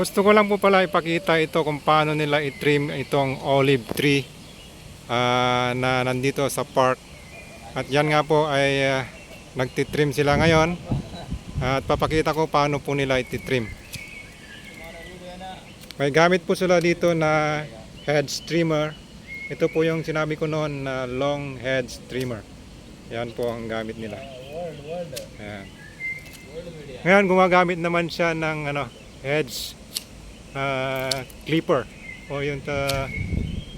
Gusto ko lang po pala ipakita ito kung paano nila i-trim itong olive tree ah, na nandito sa park. At yan nga po ay ah, nagtitrim sila ngayon. At papakita ko paano po nila ititrim. May gamit po sila dito na head trimmer. Ito po yung sinabi ko noon na long head trimmer. Yan po ang gamit nila. Ayan. Ngayon gumagamit naman siya ng ano, hedge ah, clipper o yung ta,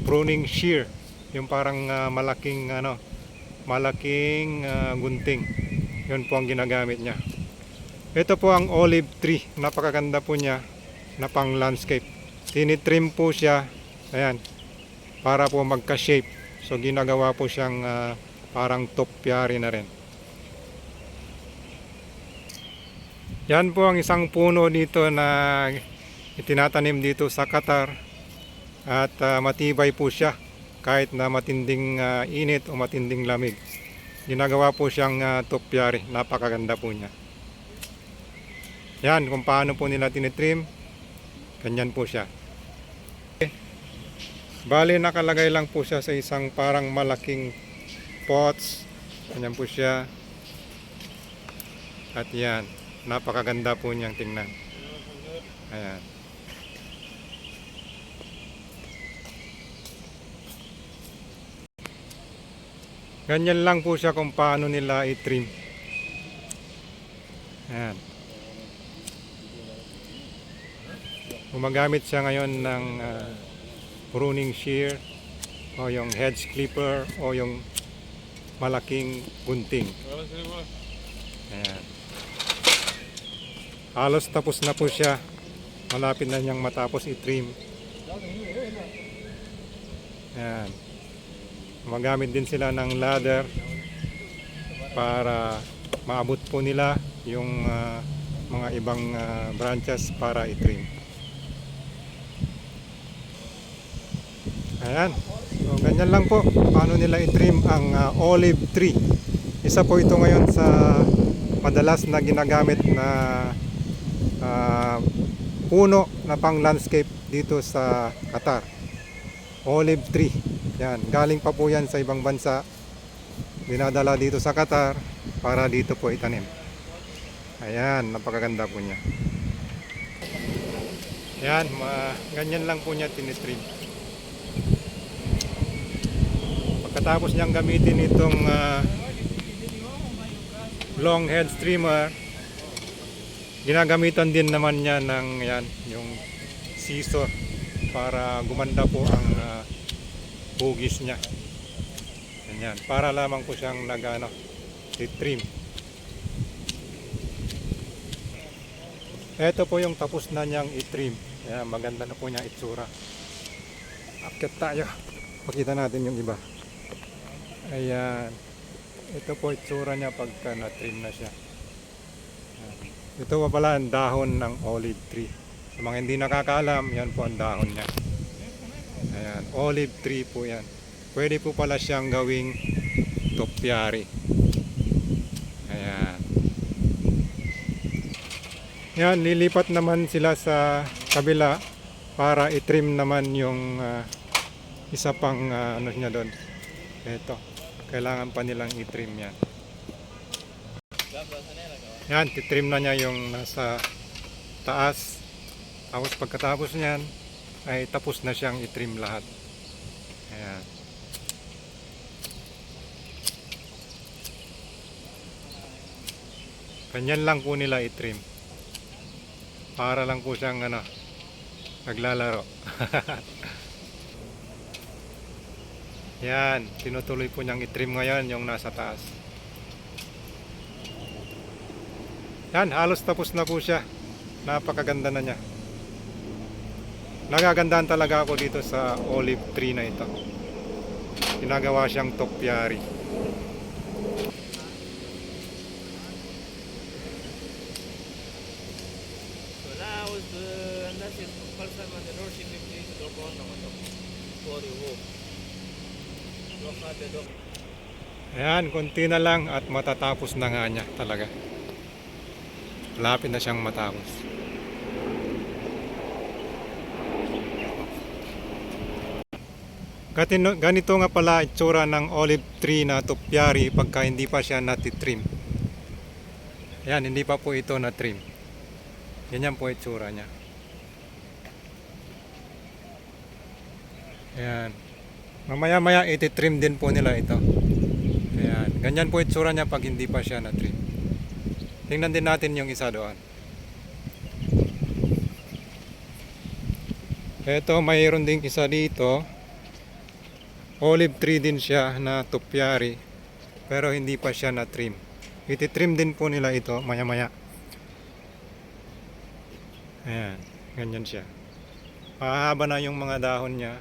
pruning shear, yung parang ah, malaking ano, malaking ah, gunting. Yun po ang ginagamit niya. Ito po ang olive tree. Napakaganda po niya na pang landscape. Tinitrim po siya. Ayan. Para po magka-shape. So ginagawa po siyang ah, parang topyari na rin. Yan po ang isang puno dito na itinatanim dito sa Qatar. At ah, matibay po siya kahit na matinding ah, init o matinding lamig. Ginagawa po siyang ah, topyari. Napakaganda po niya. Yan kung paano po nila tinitrim. Ganyan po siya. Bali nakalagay lang po siya sa isang parang malaking pots. Ganyan po siya. At yan, napakaganda po niyang tingnan. Ayan. Ganyan lang po siya kung paano nila i-trim. Ayan. Gumagamit siya ngayon ng ah, pruning shear o yung hedge clipper o yung malaking gunting. Ayan. Halos tapos na po siya. Malapit na niyang matapos i-trim. Ayan. Magamit din sila ng ladder para maabot po nila yung ah, mga ibang ah, branches para i-trim. Ayan. So, ganyan lang po. Paano nila i-trim ang ah, olive tree. Isa po ito ngayon sa madalas na ginagamit na ah, puno na pang landscape dito sa Qatar. Olive tree. Yan. Galing pa po yan sa ibang bansa. Dinadala dito sa Qatar para dito po itanim. Ayan. Napakaganda po niya. Yan. Ma- ganyan lang po niya tinitrim. Pagkatapos niyang gamitin itong ah, long head streamer, ginagamitan din naman niya ng yan, yung scissor para gumanda po ang ah, hugis niya. Ganyan, para lamang po siyang nag ano, trim. Ito po yung tapos na niyang i-trim. Ayan, maganda na po niya itsura. Akit tayo. Pakita natin yung iba. Ayan. Ito po itsura niya pagka na-trim na siya. Ito pa pala ang dahon ng olive tree. Sa mga hindi nakakaalam, yan po ang dahon niya. Ayan, olive tree po yan. Pwede po pala siyang gawing topyari. Ayan. Yan, lilipat naman sila sa kabila para itrim naman yung ah, isa pang ah, ano niya doon. Ito. Kailangan pa nilang itrim yan. Yan, titrim na niya yung nasa taas. Tapos pagkatapos niyan, ay tapos na siyang itrim lahat. Ayan. Ganyan lang po nila itrim. Para lang po siyang ano, naglalaro. Yan, tinutuloy po niyang itrim ngayon yung nasa taas. Yan, halos tapos na po siya. Napakaganda na niya. Nagagandahan talaga ako dito sa olive tree na ito. Ginagawa siyang topyari. Ayan, konti na lang at matatapos na nga niya talaga. Lapit na siyang matapos. Ganito, nga pala itsura ng olive tree na tupyari pagka hindi pa siya natitrim. Yan, hindi pa po ito na-trim. Ganyan po itsura niya. Ayan. Mamaya-maya ititrim din po nila ito. Ayan. Ganyan po itsura niya pag hindi pa siya na-trim. Tingnan din natin yung isa doon. Ito, mayroon din isa dito. Olive tree din siya na tupyari. Pero hindi pa siya na-trim. Ititrim din po nila ito maya-maya. Ayan, ganyan siya. Mahaba na yung mga dahon niya.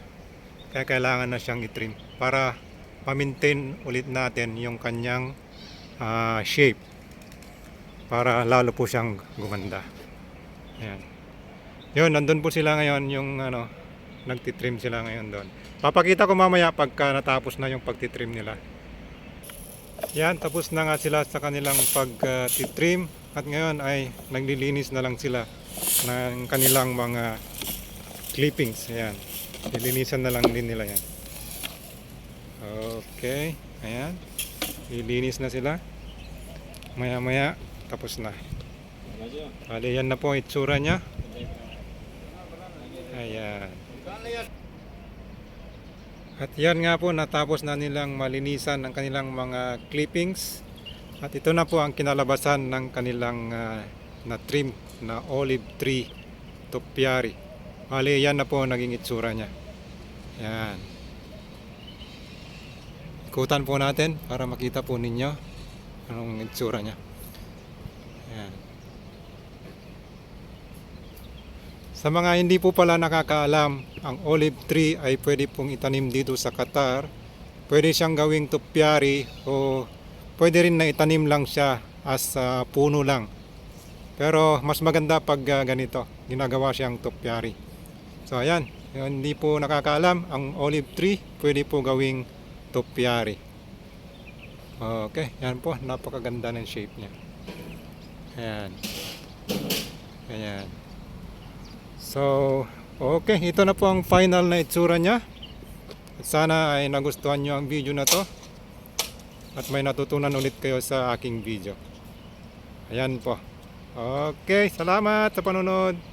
Kaya kailangan na siyang itrim para pa-maintain ulit natin yung kanyang ah, shape para lalo po siyang gumanda. Ayan. Yun, nandun po sila ngayon yung ano, nagtitrim sila ngayon doon. Papakita ko mamaya pagka natapos na yung pagtitrim nila. Yan, tapos na nga sila sa kanilang pagtitrim at ngayon ay naglilinis na lang sila ng kanilang mga clippings. Ayan. Lilinisan na lang din nila yan. Okay. Ayan. Lilinis na sila. Maya maya tapos na. Bali yan na po itsura niya. Ayan. At yan nga po natapos na nilang malinisan ang kanilang mga clippings. At ito na po ang kinalabasan ng kanilang ah, na trim na olive tree topiary. Bali yan na po naging itsura niya. Yan. Ikutan po natin para makita po ninyo anong itsura niya. Yan. Sa mga hindi po pala nakakaalam, ang olive tree ay pwede pong itanim dito sa Qatar. Pwede siyang gawing tupyari o pwede rin na itanim lang siya as ah, puno lang. Pero mas maganda pag ah, ganito, ginagawa siyang tupyari. So ayan, hindi po nakakaalam, ang olive tree pwede po gawing tupyari. Okay, yan po, napakaganda ng shape niya. Ayan. Ayan. So, okay, ito na po ang final na itsura niya. At sana ay nagustuhan nyo ang video na to. At may natutunan ulit kayo sa aking video. Ayan po. Okay, salamat sa panonood.